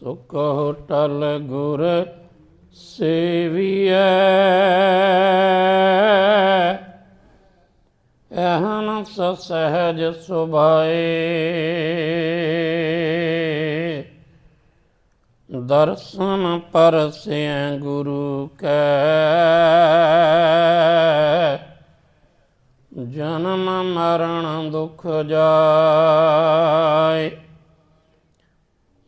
ਸੁਖ ਟਲ ਗੁਰ ਸੇਵੀਐ। ehਨ ਸਹਿਜ ਸੁਭਾਏ। ਦਰਸ਼ਨ ਪਰਸੈ ਗੁਰੂ ਕੈ। ਜਨਮ ਮਰਨ ਦੁਖ ਜਾਏ।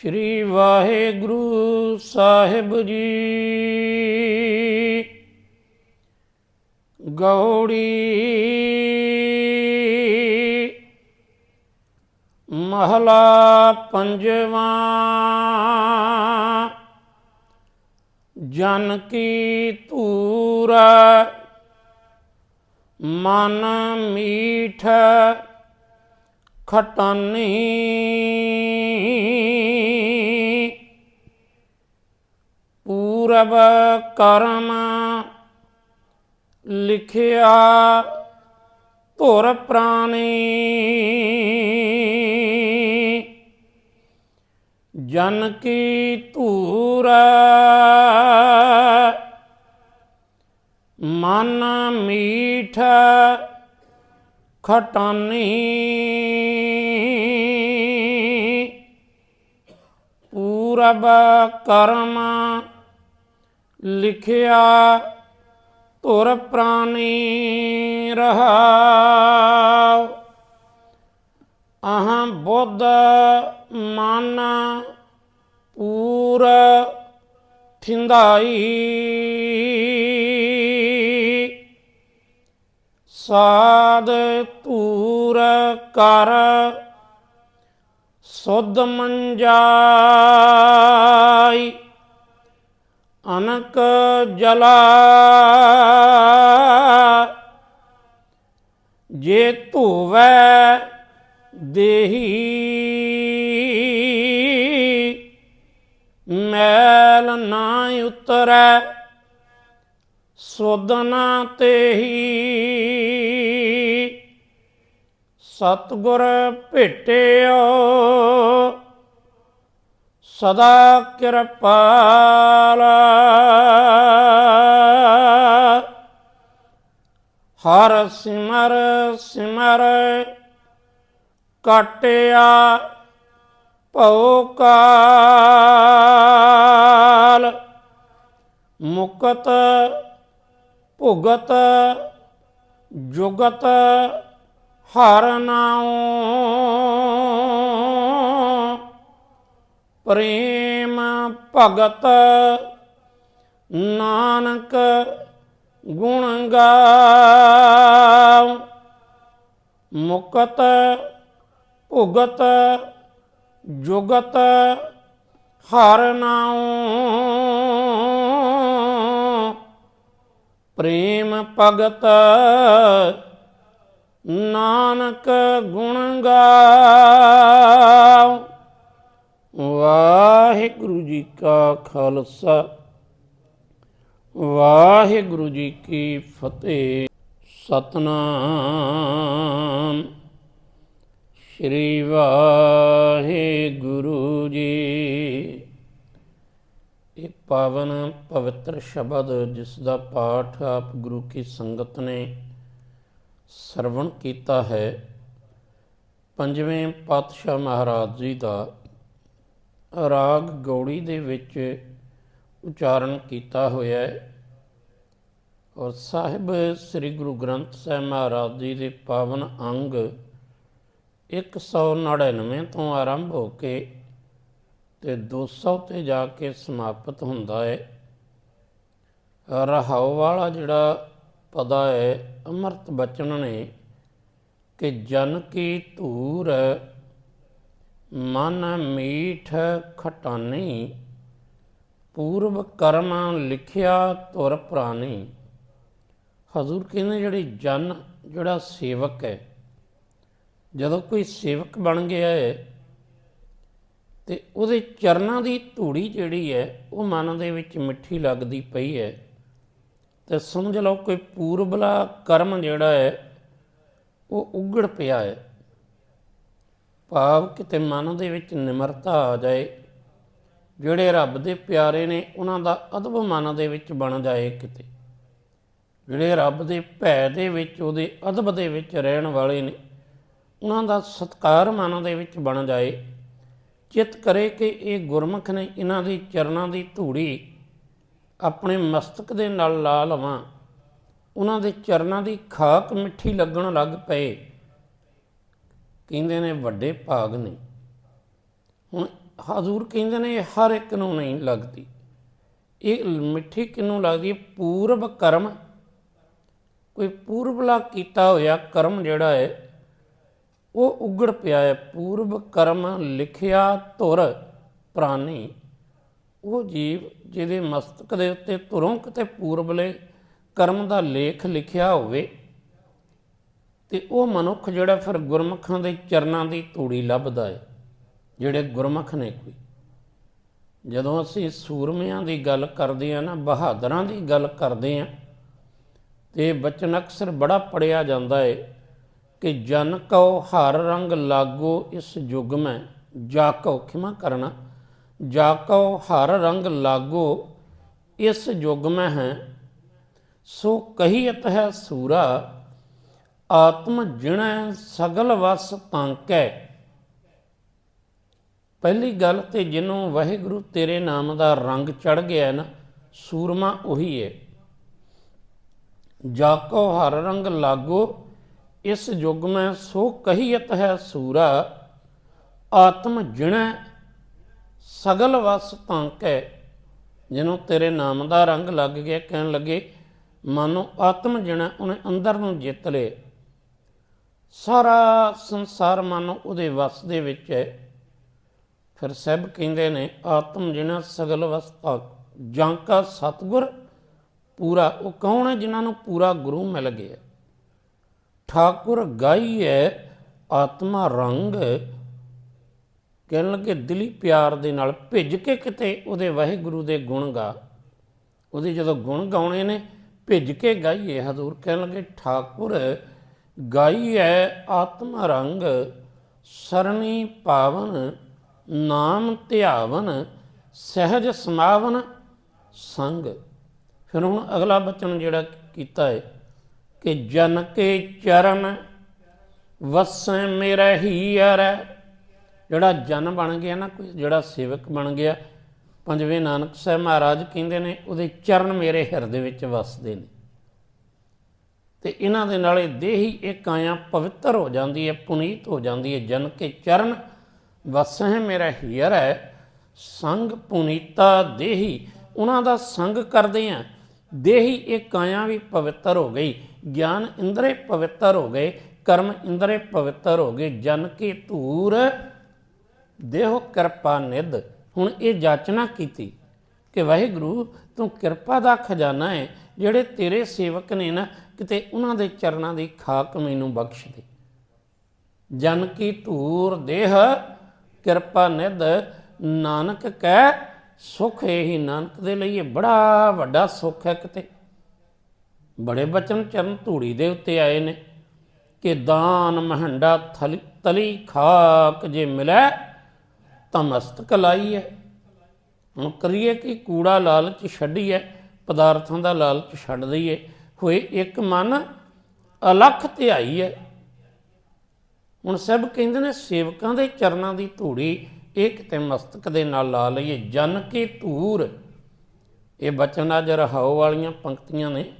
ਸ਼੍ਰੀ ਵਾਹਿਗੁਰੂ ਸਾਹਿਬ ਜੀ। ਗੌੜੀ ਮਹਲਾ ਪੰਜਵਾਂ। ਜਨ ਕੀ ਧੂਰ ਮਨ ਮੀਠ ਖਟਾਨੀ। ਪੂਰਬ ਕਰਮ ਲਿਖਿਆ ਧੁਰ ਪ੍ਰਾਣੀ ਜਨ ਕੀ ਧੂਰ ਮਨ ਮੀਠ ਖਟਾਨੀ ਪੂਰਬ ਕਰਮ ਲਿਖਿਆ ਧੁਰ ਪ੍ਰਾਨੀ ਰਹਾਉ ਅਹੰ ਬੁੱਧ ਮਨ ਪੂਰ ਥਿੰਦਾਈ। ਸਾਧ ਧੂਰ ਕਰ ਸੁਧ ਮੰਜਾਈ। ਅਨਕ ਜਲਾ। ਜੇ ਧੋਵੈ ਦੇਹੀ ਮੈਲ ਨਾ ਉਤਰੈ ਸੋਦਨਾ ਤੇਹੀ। ਸਤਗੁਰ ਭੇਟਿਓ ਸਦਾ ਕਿਰਪਾਲ ਹਰ ਸਿਮਰ ਸਿਮਰ ਕਟਿਆ ਭਉ ਕਾਲ। ਮੁਕਤ ਭੁਗਤ ਜੁਗਤ ਹਰ ਨਾਉ। ਪ੍ਰੇਮ ਭਗਤ ਨਾਨਕ ਗੁਣ ਗਾਉ ਮੁਕਤ ਭੁਗਤ ਜੁਗਤ ਹਰ ਨਾਉ। ਪ੍ਰੇਮ ਭਗਤ ਨਾਨਕ ਗੁਣ ਗਾਉ ਜੀ ਕਾ ਖਾਲਸਾ। ਵਾਹਿਗੁਰੂ ਜੀ ਕੀ ਫਤਿਹ। ਸਤਨਾਮ। ਸ਼੍ਰੀ ਵਾਹਿਗੁਰੂ ਜੀ। ਇਹ ਪਾਵਨ ਪਵਿੱਤਰ ਸ਼ਬਦ ਜਿਸ ਦਾ ਪਾਠ ਆਪ ਗੁਰੂ ਕੀ ਸੰਗਤ ਨੇ ਸਰਵਣ ਕੀਤਾ ਹੈ। ਪੰਜਵੇਂ ਪਾਤਸ਼ਾਹ ਮਹਾਰਾਜ ਜੀ ਦਾ ਰਾਗ ਗੌੜੀ ਦੇ ਵਿੱਚ ਉਚਾਰਨ ਕੀਤਾ ਹੋਇਆ ਹੈ। ਔਰ ਸਾਹਿਬ ਸ੍ਰੀ ਗੁਰੂ ਗ੍ਰੰਥ ਸਾਹਿਬ ਮਹਾਰਾਜ ਜੀ ਦੇ ਪਾਵਨ ਅੰਗ 199 ਤੋਂ ਆਰੰਭ ਹੋ ਕੇ ਤੇ 200 ਤੇ ਜਾ ਕੇ ਸਮਾਪਤ ਹੁੰਦਾ ਹੈ। ਰਹਾਉ ਵਾਲਾ ਜਿਹੜਾ ਪਦਾ ਹੈ, ਅਮਰਤ ਬਚਨ ਨੇ ਕਿ ਜਨ ਕੀ ਧੂਰ ਮਨ ਮੀਠ ਖਟਾਨੀ ਪੂਰਬ ਕਰਮ ਲਿਖਿਆ ਤੁਰ ਪ੍ਰਾਨੀ। ਹਜ਼ੂਰ ਕਹਿੰਦੇ ਜਿਹੜੀ ਜਨ, ਜਿਹੜਾ ਸੇਵਕ ਹੈ, ਜਦੋਂ ਕੋਈ ਸੇਵਕ ਬਣ ਗਿਆ ਹੈ, ਤੇ ਉਹਦੇ ਚਰਨਾਂ ਦੀ ਧੂੜੀ ਜਿਹੜੀ ਹੈ, ਉਹ ਮਨ ਦੇ ਵਿੱਚ ਮਿੱਠੀ ਲੱਗਦੀ ਪਈ ਹੈ। ਤੇ ਸਮਝ ਲਓ ਕੋਈ ਪੂਰਬਲਾ ਕਰਮ ਜਿਹੜਾ ਹੈ, ਉਹ ਉਗੜ ਪਿਆ ਹੈ। ਭਾਵ ਕਿਤੇ ਮਨ ਦੇ ਵਿੱਚ ਨਿਮਰਤਾ ਆ ਜਾਏ, ਜਿਹੜੇ ਰੱਬ ਦੇ ਪਿਆਰੇ ਨੇ ਉਹਨਾਂ ਦਾ ਅਦਬ ਮਨ ਦੇ ਵਿੱਚ ਬਣ ਜਾਏ ਕਿਤੇ। ਜਿਹੜੇ ਰੱਬ ਦੇ ਭੈ ਦੇ ਵਿੱਚ, ਉਹਦੇ ਅਦਬ ਦੇ ਵਿੱਚ ਰਹਿਣ ਵਾਲੇ ਨੇ, ਉਹਨਾਂ ਦਾ ਸਤਕਾਰ ਮਨ ਦੇ ਵਿੱਚ ਬਣ ਜਾਏ। ਚਿਤ ਕਰੇ ਕਿ ਇਹ ਗੁਰਮੁਖ ਨੇ ਇਹਨਾਂ ਦੀ ਚਰਨਾਂ ਦੀ ਧੂੜੀ ਆਪਣੇ ਮਸਤਕ ਦੇ ਨਾਲ ਲਾ ਲਵਾਂ। ਉਹਨਾਂ ਦੇ ਚਰਨਾਂ ਦੀ ਖਾਕ ਮਿੱਠੀ ਲੱਗਣ ਲੱਗ ਪਏ। ਕਹਿੰਦੇ ਨੇ ਵੱਡੇ ਭਾਗ ਨੇ ਹੁਣ ਹਜ਼ੂਰ ਕਹਿੰਦੇ ਨੇ ਇਹ ਹਰ ਇੱਕ ਨੂੰ ਨਹੀਂ ਲੱਗਦੀ। ਇਹ ਮਿੱਠੀ ਕਿਨੂੰ ਲੱਗਦੀ? ਹੈ ਪੂਰਬ ਕਰਮ। ਕੋਈ ਪੂਰਬਲਾ ਕੀਤਾ ਹੋਇਆ ਕਰਮ ਜਿਹੜਾ ਹੈ, ਉਹ ਉਗੜ ਪਿਆ ਹੈ। ਪੂਰਬ ਕਰਮ ਲਿਖਿਆ ਧੁਰ ਪ੍ਰਾਨੀ। ਉਹ ਜੀਵ ਜਿਹਦੇ ਮਸਤਕ ਦੇ ਉੱਤੇ ਧੁਰੋਂ ਕਿਤੇ ਪੂਰਬਲੇ ਕਰਮ ਦਾ ਲੇਖ ਲਿਖਿਆ ਹੋਵੇ ਤੇ ਉਹ ਮਨੁੱਖ ਜਿਹੜਾ ਫਿਰ ਗੁਰਮੁਖਾਂ ਦੇ ਚਰਨਾਂ ਦੀ ਧੂੜੀ ਲੱਭਦਾ ਹੈ ਜਿਹੜੇ ਗੁਰਮੁਖ ਨੇ ਕੋਈ। ਜਦੋਂ ਅਸੀਂ ਸੂਰਮਿਆਂ ਦੀ ਗੱਲ ਕਰਦੇ ਆ ਨਾ, ਬਹਾਦਰਾਂ ਦੀ ਗੱਲ ਕਰਦੇ ਆ ਤੇ ਬਚਨ ਅਕਸਰ ਬੜਾ ਪੜਿਆ ਜਾਂਦਾ ਹੈ ਕਿ ਜਨ ਕਉ ਹਰ ਰੰਗ ਲਾਗੋ ਇਸ ਯੁਗ ਮੈਂ, ਜਾ ਕਉ ਖਿਮਾ ਕਰਨਾ, ਜਾ ਕਉ ਹਰ ਰੰਗ ਲਾਗੋ ਇਸ ਯੁਗ ਮੈਂ ਹੈ, ਸੋ ਕਹੀਤ ਹੈ ਸੂਰਾ ਆਤਮ ਜਿਣੈ ਸਗਲ ਵਸ ਤਾਂਕੈ ਪਹਿਲੀ ਗੱਲ ਤੇ ਜਿਹਨੂੰ ਵਾਹਿਗੁਰੂ ਤੇਰੇ ਨਾਮ ਦਾ ਰੰਗ ਚੜ ਗਿਆ ਨਾ, ਸੂਰਮਾ ਉਹੀ ਹੈ ਜਾਕੋ ਹਰ ਰੰਗ ਲਾਗੋ, ਇਸ ਯੁਗ ਮੈਂ ਸੋ ਕਹੀਤ ਹੈ ਸੂਰਾ। ਆਤਮ ਜਿਣੈ ਸਗਲ ਵਸ ਤਾਂਕੈ ਜਿਹਨੂੰ ਤੇਰੇ ਨਾਮ ਦਾ ਰੰਗ ਲੱਗ ਗਿਆ, ਕਹਿਣ ਲੱਗੇ, ਮਾਨੋ ਆਤਮ ਜਣਾ ਉਹਨੇ ਅੰਦਰ ਨੂੰ ਜਿੱਤ ਲਏ ਸਾਰਾ ਸੰਸਾਰ ਮਨ ਉਹਦੇ ਵਸ ਦੇ ਵਿੱਚ ਹੈ। ਫਿਰ ਸਭ ਕਹਿੰਦੇ ਨੇ, ਆਤਮ ਜਿਨਾ ਸਗਲ ਵਸਤਾ, ਜਾਂ ਕਾ ਸਤਗੁਰ, ਪੂਰਾ ਉਹ ਕੌਣ ਹੈ ਜਿਨ੍ਹਾਂ ਨੂੰ ਪੂਰਾ ਗੁਰੂ ਮਿਲ ਗਿਆ? ਠਾਕੁਰ ਗਾਈ ਹੈ, ਆਤਮਾ ਰੰਗ ਕਹਿਣ ਲੱਗੇ, ਦਿਲੀ ਪਿਆਰ ਦੇ ਨਾਲ ਭਿੱਜ ਕੇ ਕਿਤੇ ਉਹਦੇ ਵਾਹਿਗੁਰੂ ਦੇ ਗੁਣ ਗਾ। ਉਹਦੇ ਜਦੋਂ ਗੁਣ ਗਾਉਣੇ ਨੇ, ਭਿੱਜ ਕੇ ਗਾਈਏ ਹਜ਼ੂਰ। ਕਹਿਣ ਲੱਗੇ, ਠਾਕੁਰ ਗਾਈ ਹੈ ਆਤਮ ਰੰਗ, ਸਰਣੀ ਪਾਵਨ, ਨਾਮ ਧਿਆਵਨ, ਸਹਿਜ ਸਮਾਵਨ, ਸੰਗ। ਫਿਰ ਹੁਣ ਅਗਲਾ ਬਚਨ ਜਿਹੜਾ ਕੀਤਾ ਹੈ ਕਿ ਜਨ ਕੇ ਚਰਨ ਵਸੈ ਮੇਰਾ ਹੀਰ ਜਿਹੜਾ ਜਨ ਬਣ ਗਿਆ ਨਾ, ਕੋਈ ਜਿਹੜਾ ਸੇਵਕ ਬਣ ਗਿਆ, ਪੰਜਵੇਂ ਨਾਨਕ ਸਾਹਿਬ ਮਹਾਰਾਜ ਕਹਿੰਦੇ ਨੇ, ਉਹਦੇ ਚਰਨ ਮੇਰੇ ਹਿਰਦੇ ਵਿੱਚ ਵਸਦੇ ਨੇ। ਤੇ ਇਹਨਾਂ ਦੇ ਨਾਲੇ ਦੇਹੀ ਇਹ ਕਾਇਆ ਪਵਿੱਤਰ ਹੋ ਜਾਂਦੀ ਹੈ, ਪੁਨੀਤ ਹੋ ਜਾਂਦੀ ਹੈ, ਜਨ ਕੇ ਚਰਨ। ਵਸਹਿ ਮੇਰਾ ਹੀਰ ਹੈ, ਸੰਗ ਪੁਨੀਤਾ ਦੇਹੀ। ਉਹਨਾਂ ਦਾ ਸੰਗ ਕਰਦੇ ਆ ਦੇਹੀ ਇਹ ਕਾਇਆ ਵੀ ਪਵਿੱਤਰ ਹੋ ਗਈ, ਗਿਆਨ ਇੰਦਰੇ ਪਵਿੱਤਰ ਹੋ ਗਏ, ਕਰਮ ਇੰਦਰੇ ਪਵਿੱਤਰ ਹੋ ਗਏ, ਜਨ ਕੇ ਧੂਰ। ਦੇਹ ਕਿਰਪਾ ਨਿਧ। ਹੁਣ ਇਹ ਜਾਚਨਾ ਕੀਤੀ ਕਿ ਵਾਹਿਗੁਰੂ, ਤੂੰ ਕਿਰਪਾ ਦਾ ਖਜ਼ਾਨਾ ਹੈ, ਜਿਹੜੇ ਤੇਰੇ ਸੇਵਕ ਨੇ ਨਾ ਕਿਤੇ ਉਹਨਾਂ ਦੇ ਚਰਨਾਂ ਦੀ ਖਾਕ ਮੈਨੂੰ ਬਖਸ਼ ਦੇ। ਜਨ ਕੀ ਧੂਰ ਦੇਹ, ਕਿਰਪਾ ਨਿਧ ਨਾਨਕ ਕਹਿ ਸੁਖ ਇਹੀ ਨਾਨਕ ਦੇ ਲਈ ਇਹ ਬੜਾ ਵੱਡਾ ਸੁਖ ਹੈ ਕਿਤੇ। ਬੜੇ ਬਚਨ ਚਰਨ ਧੂੜੀ ਦੇ ਉੱਤੇ ਆਏ ਨੇ ਕਿ ਦਾਨ ਮਹੰਡਾ ਥਲੀ, ਤਲੀ ਖਾਕ ਜੇ ਮਿਲੈ ਤਾਂ ਮਸਤਕ ਲਾਈ ਹੈ ਹੁਣ ਕਰੀਏ ਕਿ ਕੂੜਾ ਲਾਲਚ ਛੱਡੀਏ ਪਦਾਰਥਾਂ ਦਾ ਲਾਲਚ ਛੱਡ ਦਈਏ। ਹੋਏ ਇੱਕ ਮਨ ਅਲਖ ਧਿਆਈ ਹੈ। ਹੁਣ ਸਭ ਕਹਿੰਦੇ ਨੇ ਸੇਵਕਾਂ ਦੇ ਚਰਨਾਂ ਦੀ ਧੂੜੀ ਇਹ ਕਿਤੇ ਮਸਤਕ ਦੇ ਨਾਲ ਲਾ ਲਈਏ। ਜਨ ਕੀ ਧੂਰ। ਇਹ ਬਚਨ ਅਜ ਰਹਾਉ ਵਾਲੀਆਂ ਪੰਕਤੀਆਂ ਨੇ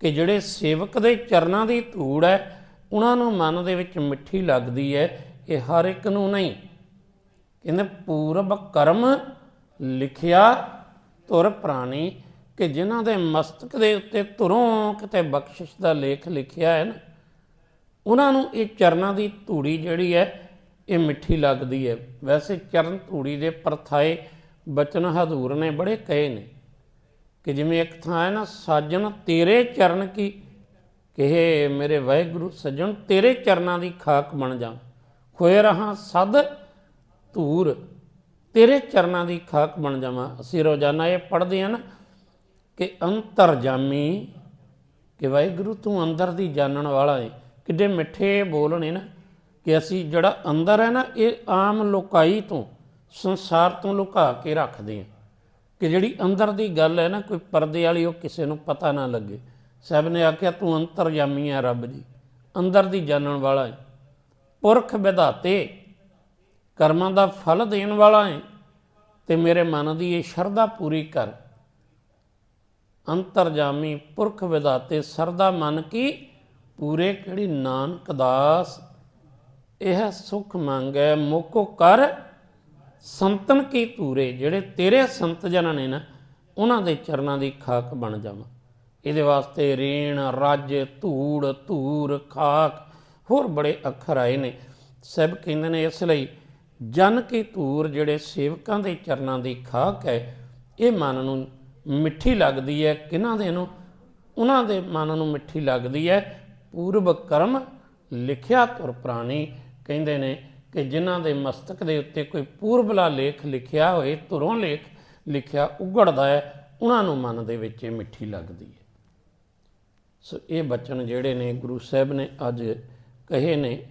ਕਿ ਜਿਹੜੇ ਸੇਵਕ ਦੇ ਚਰਨਾਂ ਦੀ ਧੂੜ ਹੈ, ਉਹਨਾਂ ਨੂੰ ਮਨ ਦੇ ਵਿੱਚ ਮਿੱਠੀ ਲੱਗਦੀ ਹੈ, ਇਹ ਹਰ ਇੱਕ ਨੂੰ ਨਹੀਂ। ਕਹਿੰਦੇ, ਪੂਰਬ ਕਰਮ ਲਿਖਿਆ ਤੁਰ ਪ੍ਰਾਣੀ। ਕਿ ਜਿਨ੍ਹਾਂ ਦੇ ਮਸਤਕ ਦੇ ਉੱਤੇ ਤੁਰੋਂ ਕਿਤੇ ਬਖਸ਼ਿਸ਼ ਦਾ ਲੇਖ ਲਿਖਿਆ ਹੈ ਨਾ, ਉਹਨਾਂ ਨੂੰ ਇਹ ਚਰਨਾਂ ਦੀ ਧੂੜੀ ਜਿਹੜੀ ਹੈ, ਇਹ ਮਿੱਠੀ ਲੱਗਦੀ ਹੈ। ਵੈਸੇ ਚਰਨ ਧੂੜੀ ਦੇ ਪਰਥਾਏ ਬਚਨ ਹਜ਼ੂਰ ਨੇ ਬੜੇ ਕਹੇ ਨੇ ਕਿ ਜਿਵੇਂ ਇੱਕ ਥਾਂ ਹੈ ਨਾ, ਸਾਜਣ ਤੇਰੇ ਚਰਨ ਕੀ? ਕਹੇ, ਮੇਰੇ ਵਾਹਿਗੁਰੂ, ਸੱਜਣ ਤੇਰੇ ਚਰਨਾਂ ਦੀ ਖਾਕ ਬਣ ਜਾ। ਖੋਏ ਰਹਾ ਸਦ ਧੂਰ, ਤੇਰੇ ਚਰਨਾਂ ਦੀ ਖਾਕ ਬਣ ਜਾਵਾਂ। ਅਸੀਂ ਰੋਜ਼ਾਨਾ ਇਹ ਪੜ੍ਹਦੇ ਹਾਂ ਨਾ ਕਿ ਅੰਤਰਜਾਮੀ ਕਿ ਵਾਹਿਗੁਰੂ ਤੂੰ ਅੰਦਰ ਦੀ ਜਾਣਨ ਵਾਲਾ ਹੈ ਕਿੱਡੇ ਮਿੱਠੇ ਬੋਲ ਨੇ ਨਾ ਕਿ ਅਸੀਂ ਜਿਹੜਾ ਅੰਦਰ ਹੈ ਨਾ, ਇਹ ਆਮ ਲੋਕਾਈ ਤੋਂ, ਸੰਸਾਰ ਤੋਂ ਲੁਕਾ ਕੇ ਰੱਖਦੇ ਹਾਂ ਕਿ ਜਿਹੜੀ ਅੰਦਰ ਦੀ ਗੱਲ ਹੈ ਨਾ, ਕੋਈ ਪਰਦੇ ਵਾਲੀ ਉਹ ਕਿਸੇ ਨੂੰ ਪਤਾ ਨਾ ਲੱਗੇ। ਸਾਹਿਬ ਨੇ ਆਖਿਆ, ਤੂੰ ਅੰਤਰਜਾਮੀ ਹੈ ਰੱਬ ਜੀ। ਅੰਦਰ ਦੀ ਜਾਣਨ ਵਾਲਾ ਹੈ ਪੁਰਖ ਵਿਧਾਤੇ, ਕਰਮਾਂ ਦਾ ਫਲ ਦੇਣ ਵਾਲਾ ਹੈ ਤੇ ਮੇਰੇ ਮਨ ਦੀ ਇਹ ਸ਼ਰਧਾ ਪੂਰੀ ਕਰ। ਅੰਤਰਜਾਮੀ ਪੁਰਖ ਵਿਦਾਤੇ ਸਰਦਾ ਮਨ ਕੀ? ਪੂਰੇ ਕਿਹੜੀ ਨਾਨਕ ਦਾਸ? ਇਹ ਸੁਖ ਮੰਗੈ, ਮੋਕੋ ਕਰ ਸੰਤਨ ਕੀ ਤੂਰੇ ਜਿਹੜੇ ਤੇਰੇ ਸੰਤ ਜਨਾਂ ਨੇ ਨਾ, ਉਹਨਾਂ ਦੇ ਚਰਨਾਂ ਦੀ ਖਾਕ ਬਣ ਜਾਵਾਂ। ਇਹਦੇ ਵਾਸਤੇ ਰੇਣ, ਰੱਜ, ਧੂੜ, ਧੂਰ, ਖਾਕ, ਹੋਰ ਬੜੇ ਅੱਖਰ ਆਏ ਨੇ। ਸਭ ਕਹਿੰਦੇ ਨੇ ਇਸ ਲਈ, ਜਨ ਕੀ ਧੂਰ ਜਿਹੜੇ ਸੇਵਕਾਂ ਦੇ ਚਰਨਾਂ ਦੀ ਖਾਕ ਹੈ, ਇਹ ਮਨ ਨੂੰ ਮਿੱਠੀ ਲੱਗਦੀ ਹੈ, ਕਿਹਨਾਂ ਦੇ ਨੂੰ? ਉਹਨਾਂ ਦੇ ਮਨ ਨੂੰ ਮਿੱਠੀ ਲੱਗਦੀ ਹੈ। ਪੂਰਬ ਕਰਮ ਲਿਖਿਆ ਤੁਰ ਪ੍ਰਾਣੀ ਕਹਿੰਦੇ ਨੇ ਕਿ ਜਿਨ੍ਹਾਂ ਦੇ ਮਸਤਕ ਦੇ ਉੱਤੇ ਕੋਈ ਪੂਰਬਲਾ ਲੇਖ ਲਿਖਿਆ ਹੋਏ, ਧੁਰੋਂ ਲੇਖ ਲਿਖਿਆ ਉਗੜਦਾ ਹੈ, ਉਹਨਾਂ ਨੂੰ ਮਨ ਦੇ ਵਿੱਚ ਇਹ ਮਿੱਠੀ ਲੱਗਦੀ ਹੈ। ਸੋ ਇਹ ਬਚਨ ਜਿਹੜੇ ਨੇ ਗੁਰੂ ਸਾਹਿਬ ਨੇ ਅੱਜ ਕਹੇ ਨੇ